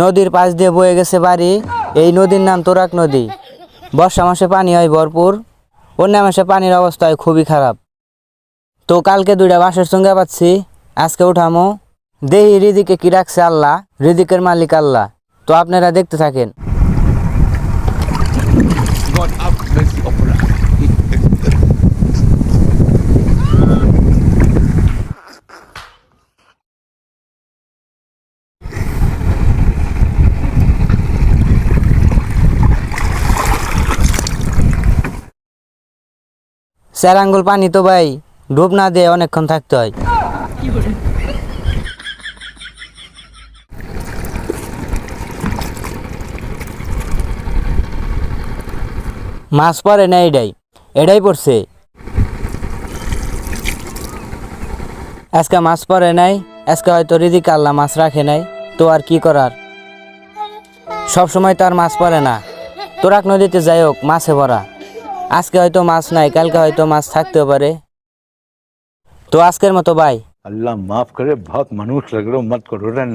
নদীর পাশ দিয়ে বয়ে গেছে বাড়ি। এই নদীর নাম তোরাক নদী। বর্ষা মাসে পানি হয় ভরপুর। অন্য মাসে পানির অবস্থা হয় খুবই খারাপ। তো কালকে দুইটা বাঁশের সঙ্গে পাচ্ছি। আজকে উঠামো। দেহি হৃদিকে কি রাখছে আল্লাহ? হৃদিকের মালিক আল্লাহ। তো আপনারা দেখতে থাকেন। চার আঙ্গুল পানি তো ভাই। ডুব না দিয়ে অনেকক্ষণ থাকতে হয়। মাছ পরে না এটাই এটাই পড়ছে। আজকে মাছ পরে নাই, আজকে হয়তো রিদিকে আল্লাহ মাছ রাখে নাই। তো আর কি করার? সব সময় তো আর মাছ পড়ে না। তোরাক নদীতে যাই হোক, মাছে ভরা। আজকে হয়তো মাছ নাই, কালকে হয়তো মাছ থাকতে পারে। তো আজকের মতো, ভাই। আল্লাহ মাফ করে বহুত মানুষ লাগল, মত করো রেন